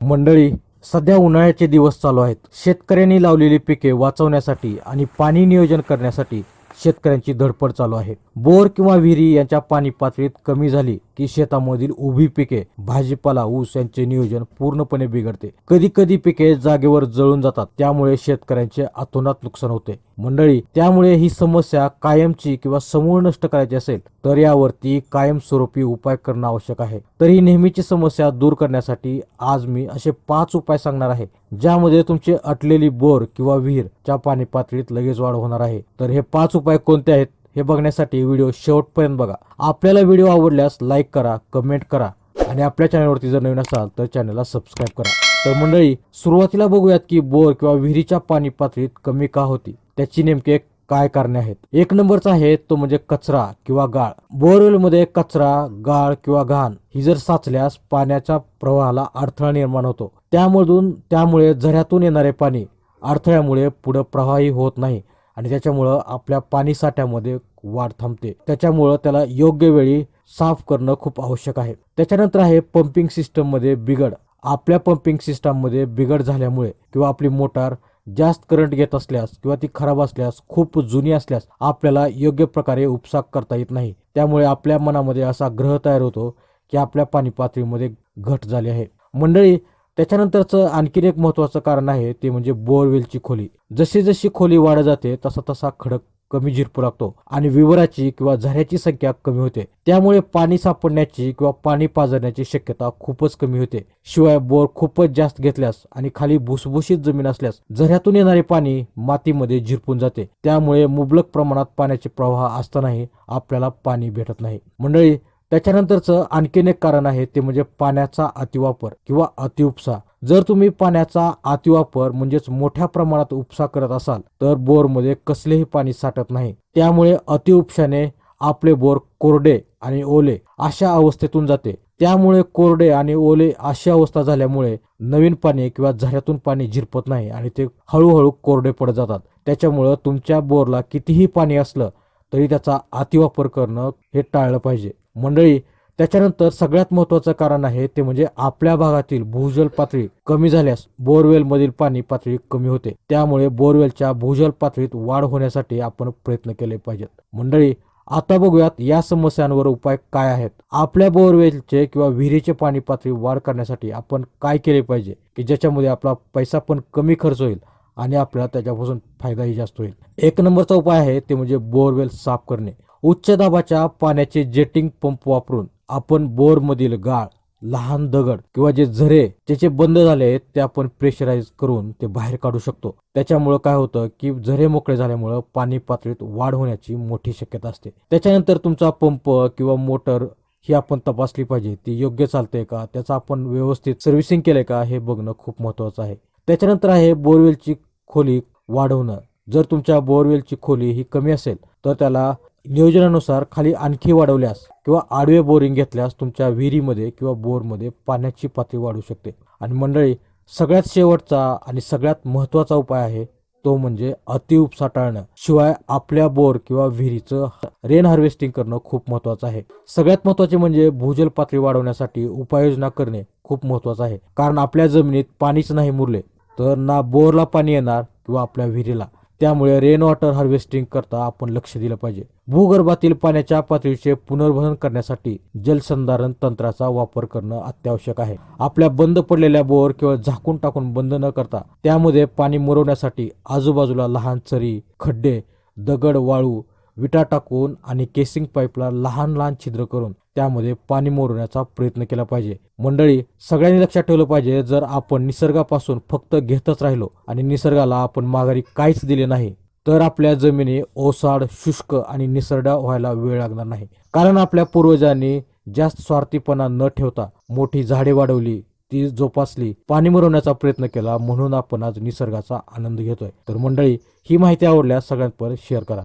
मंडळी सध्या उन्हाळ्याचे दिवस चालू आहेत. शेतकऱ्यांनी लावलेली पिके वाचवण्यासाठी आणि पाणी नियोजन करण्यासाठी शेतकऱ्यांची धडपड चालू आहे. बोर किंवा विहिरी यांच्या पाणी पातळीत कमी झाली. की शेतामधील उभी पिके भाजीपाला ऊस यांचे नियोजन पूर्णपणे बिघडते. कधी कधी पिके जागेवर जळून जातात त्यामुळे शेतकऱ्यांचे अतोनात नुकसान होते. मंडळी त्यामुळे ही समस्या कायमची किंवा समूळ नष्ट करायची असेल तर यावरती कायमस्वरूपी उपाय करणं आवश्यक आहे. तर ही नेहमीची समस्या दूर करण्यासाठी आज मी असे पाच उपाय सांगणार आहे ज्यामध्ये तुमची अटलेली बोर किंवा विहीर च्या पाणी पातळीत लगेच वाढ होणार आहे. तर हे पाच उपाय कोणते आहेत? हे बघण्यासाठी व्हिडिओ शेवटपर्यंत बघा. आपल्याला व्हिडिओ आवडल्यास लाईक करा कमेंट करा आणि आपल्या चॅनलवरती जर नवीन असाल तर चॅनलला सबस्क्राईब करा. तर मंडळी सुरुवातीला बघूयात की बोर किंवा विहिरीच्या पाणी पातळीत कमी का होती? त्याची नेमके काय कारणे आहेत? एक नंबरचा आहे तो म्हणजे कचरा किंवा गाळ. बोरवेलमध्ये कचरा गाळ किंवा घाण ही जर साचल्यास पाण्याच्या प्रवाहाला अडथळा निर्माण होतो. त्यामधून त्यामुळे झऱ्यातून येणारे पाणी अडथळ्यामुळे पुढे प्रवाही होत नाही. आणि त्याच्यामुळं आपल्या पाणी साठ्यामध्ये वाढ थांबते. त्याच्यामुळं त्याला योग्य वेळी साफ करणं खूप आवश्यक आहे. त्याच्यानंतर आहे पंपिंग सिस्टममध्ये बिघड. आपल्या पंपिंग सिस्टममध्ये बिघड झाल्यामुळे किंवा आपली मोटार जास्त करंट घेत असल्यास किंवा ती खराब असल्यास खूप जुनी असल्यास आपल्याला योग्य प्रकारे उपसा करता येत नाही. त्यामुळे आपल्या मनामध्ये असा ग्रह तयार होतो की आपल्या पाणी पातळीमध्ये घट झाली आहे. मंडळी त्याच्यानंतरचं आणखीन एक महत्वाचं कारण आहे ते म्हणजे बोरवेलची खोली. जशी जशी खोली वाढत जाते तसा तसा खडक कमी झिरपू लागतो आणि विवराची किंवा झऱ्याची संख्या कमी होते. त्यामुळे पाणी सापडण्याची किंवा पाणी पाजरण्याची शक्यता खूपच कमी होते. शिवाय बोर खूपच जास्त घेतल्यास आणि खाली भुसभुशीत जमीन असल्यास झऱ्यातून येणारे पाणी मातीमध्ये झिरपून जाते. त्यामुळे मुबलक प्रमाणात पाण्याचे प्रवाह असतानाही आपल्याला पाणी भेटत नाही. मंडळी त्याच्यानंतरचं आणखीन एक कारण आहे ते म्हणजे पाण्याचा अतिवापर किंवा अतिउपसा. जर तुम्ही पाण्याचा अतिवापर म्हणजेच मोठ्या प्रमाणात उपसा करत असाल तर बोरमध्ये कसलेही पाणी साठत नाही. त्यामुळे अतिउपशाने आपले बोर कोरडे आणि ओले अशा अवस्थेतून जाते. त्यामुळे कोरडे आणि ओले अशी अवस्था झाल्यामुळे नवीन पाणी किंवा झऱ्यातून पाणी झिरपत नाही आणि ते हळूहळू कोरडे पडत जातात. त्याच्यामुळं तुमच्या बोरला कितीही पाणी असलं तरी त्याचा अतिवापर करणं हे टाळलं पाहिजे. मंडळी त्याच्यानंतर सगळ्यात महत्वाचं कारण आहे ते म्हणजे आपल्या भागातील भूजल पातळी कमी झाल्यास बोरवेल मधील पाणी पातळी कमी होते. त्यामुळे बोरवेलच्या भूजल पातळीत वाढ होण्यासाठी आपण प्रयत्न केले पाहिजेत. मंडळी आता बघूयात या समस्यांवर उपाय काय आहेत. आपल्या बोरवेलचे किंवा विहिरीचे पाणी पातळी वाढ करण्यासाठी आपण काय केले पाहिजे की ज्याच्यामध्ये आपला पैसा पण कमी खर्च होईल आणि आपल्याला त्याच्यापासून फायदाही जास्त होईल. एक नंबरचा उपाय आहे ते म्हणजे बोरवेल साफ करणे. उच्च दाबाच्या पाण्याचे जेटिंग पंप वापरून आपण बोरमधील गाळ लहान दगड किंवा जे झरे ज्याचे बंद झाले आहेत ते आपण प्रेशराईज करून ते बाहेर काढू शकतो. त्याच्यामुळं काय होतं की झरे मोकळे झाल्यामुळं पाणी पातळीत वाढ होण्याची मोठी शक्यता असते. त्याच्यानंतर तुमचा पंप किंवा मोटर ही आपण तपासली पाहिजे ती योग्य चालते का त्याचं आपण व्यवस्थित सर्व्हिसिंग केलंय का हे बघणं खूप महत्वाचं आहे. त्याच्यानंतर आहे बोरवेलची खोली वाढवणं. जर तुमच्या बोरवेलची खोली ही कमी असेल तर त्याला नियोजनानुसार खाली आणखी वाढवल्यास किंवा आडवे बोरिंग घेतल्यास तुमच्या विहिरीमध्ये किंवा बोरमध्ये पाण्याची पातळी वाढू शकते. आणि मंडळी सगळ्यात शेवटचा आणि सगळ्यात महत्त्वाचा उपाय आहे तो म्हणजे अतिउपसा टाळणं. शिवाय आपल्या बोर किंवा विहिरीचं रेन हार्वेस्टिंग करणं खूप महत्वाचं आहे. सगळ्यात महत्त्वाचे म्हणजे भूजल पातळी वाढवण्यासाठी उपाययोजना करणे खूप महत्वाचं आहे. कारण आपल्या जमिनीत पाणीच नाही मुरले तर ना बोरला पाणी येणार किंवा आपल्या विहिरीला. त्यामुळे रेन वॉटर हार्वेस्टिंग करता आपण लक्ष दिलं पाहिजे. भूगर्भातील पाण्याच्या पातळीचे पुनर्वहन करण्यासाठी जलसंधारण तंत्राचा वापर करणं अत्यावश्यक आहे. आपल्या बंद पडलेल्या बोर किंवा झाकून टाकून बंद न करता त्यामध्ये पाणी मुरवण्यासाठी आजूबाजूला लहान चरी खड्डे दगड वाळू विटा टाकून आणि केसिंग पाईपला लहान लहान छिद्र करून त्यामध्ये पाणी मोरण्याचा प्रयत्न केला पाहिजे. मंडळी सगळ्यांनी लक्षात ठेवलं पाहिजे जर आपण निसर्गापासून फक्त घेतच राहिलो आणि निसर्गाला आपण माघारी काहीच दिले नाही तर आपल्या जमिनी ओसाड शुष्क आणि निसरड्या व्हायला वेळ लागणार नाही. कारण आपल्या पूर्वजांनी जास्त स्वार्थीपणा न ठेवता मोठी झाडे वाढवली ती जोपासली पाणी मरवण्याचा प्रयत्न केला म्हणून आपण आज निसर्गाचा आनंद घेतोय. तर मंडळी ही माहिती आवडल्यास सगळ्यांपर्यंत शेअर करा.